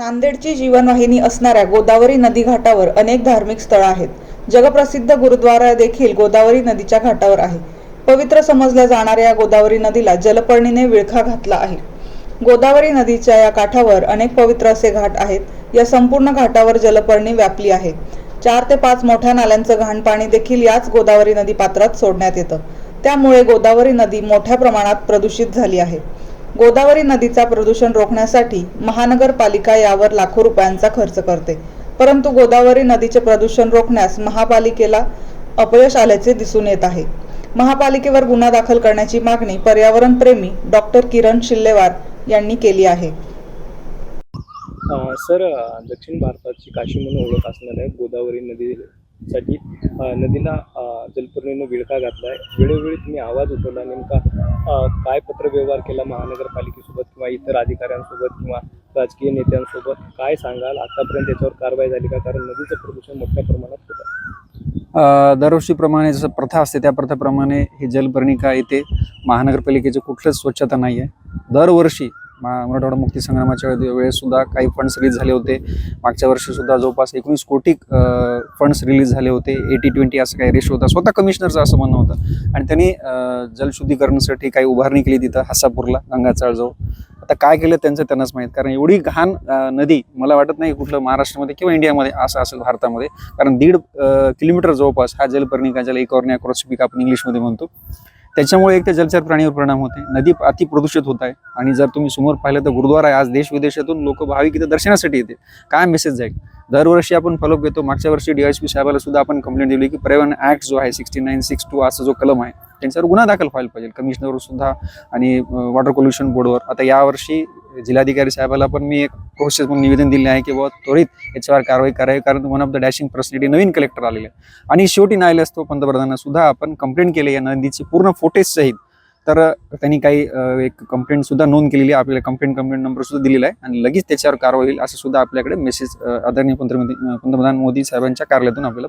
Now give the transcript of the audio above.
नांदेडची जीवनवाहिनी असणाऱ्या गोदावरी नदी घाटावर अनेक धार्मिक स्थळं आहेत. जगप्रसिद्ध गुरुद्वारा देखील गोदावरी नदीच्या घाटावर आहे. पवित्र समजल्या जाणाऱ्या या गोदावरी नदीला जलपर्णीने विळखा घातला आहे. गोदावरी नदीच्या या काठावर अनेक पवित्र असे घाट आहेत. या संपूर्ण घाटावर जलपर्णी व्यापली आहे. चार ते पाच मोठ्या नाल्यांचं घाण पाणी देखील याच गोदावरी नदी पात्रात सोडण्यात येतं. त्यामुळे गोदावरी नदी मोठ्या प्रमाणात प्रदूषित झाली आहे. गोदावरी नदीचा प्रदूषण रोखण्यासाठी महानगरपालिका यावर लाखो रुपयांचा खर्च करते. परंतु गोदावरी नदीचे प्रदूषण रोखण्यास महापालिकेला अपयश आल्याचे दिसून येत आहे. महापालिकेवर गुन्हा दाखल करण्याची मागणी पर्यावरणप्रेमी डॉक्टर किरण शिल्लेवार यांनी केली आहे. सर दक्षिण भारताची काशी म्हणून ओळख असणाऱ्या गोदावरी नदी साठी नदीला जलपर्णीनं विळखा घातला आहे वेळोवेळी तुम्ही आवाज उठवला नेमका काय पत्रव्यवहार केला महानगरपालिकेसोबत किंवा इतर अधिकाऱ्यांसोबत किंवा राजकीय नेत्यांसोबत? काय सांगाल? आतापर्यंत याच्यावर कारवाई झाली का? कारण नदीचं प्रदूषण मोठ्या प्रमाणात होत दरवर्षीप्रमाणे जसं प्रथा असते त्या प्रथेप्रमाणे ही जलपर्णिका येते महानगरपालिकेची कुठलंच स्वच्छता नाही आहे दरवर्षी मराठवाडा मुक्ती संग्रामाच्या वेळे- काही फंड्स रिलीज झाले होते. मागच्या वर्षीसुद्धा जवळपास एकोणीस कोटी फंड्स रिलीज झाले होते. एटी ट्वेंटी असं काही रेशो होता. स्वतः कमिशनरचं असं म्हणणं होतं. आणि त्यांनी जलशुद्धीकरणासाठी काही उभारणी केली तिथं हसापूरला गंगाचाळजवळ. आता काय केलं त्यांचं त्यांनाच माहीत. कारण एवढी घाण नदी मला वाटत नाही कुठलं महाराष्ट्रामध्ये किंवा इंडियामध्ये असं असेल भारतामध्ये. कारण दीड किलोमीटर जवळपास हा जलपर्णिका ज्याला इकॉर्निया क्रॉसपिक आपण इंग्लिशमध्ये म्हणतो. त्याच्यामुळे एक तर जलचर प्राणीवर परिणाम होते नदी अति प्रदूषित होत आहे. आणि जर तुम्ही समोर पाहिलं तर गुरुद्वारा आहे. आज देश विदेशातून लोक भाविक इथं दर्शनासाठी येते. काय मेसेज जाईल? दरवर्षी आपण फॉलोअप घेतो. मागच्या वर्षी डीएसपी साहेबाला सुद्धा आपण कंप्लेंट दिली की पर्यावरण ऍक्ट जो आहे सिक्स्टी नाईन सिक्स टू असा जो कलम आहे त्यांच्यावर गुन्हा दाखल व्हायला पाहिजे. कमिशनरवर सुद्धा आणि वॉटर पोल्युशन बोर्डवर आता यावर्षी जिल्हाधिकारी साहेबाला पण मी एक प्रोसेस म्हणून निवेदन दिले आहे की बाबा त्वरित याच्यावर कारवाई करावी कारण one of the dashing personality Naveen collector आलेले आहे आणि शेवटी नाही असतो पंतप्रधानांना सुद्धा आपण कंप्लेंट केली या नदीची पूर्ण फोटेज सहित. तर त्यांनी काही एक कंप्लेंट सुद्धा नोंद केलेली आहे आपल्याला कंप्लेंट कंप्लेंट नंबर सुद्धा दिलेला आहे. आणि लगेच त्याच्यावर कारवाई होईल असं सुद्धा आपल्याकडे मेसेज आदरणीय पंतप्रधान पंतप्रधान मोदी साहेबांच्या कार्यालयातून आपल्याला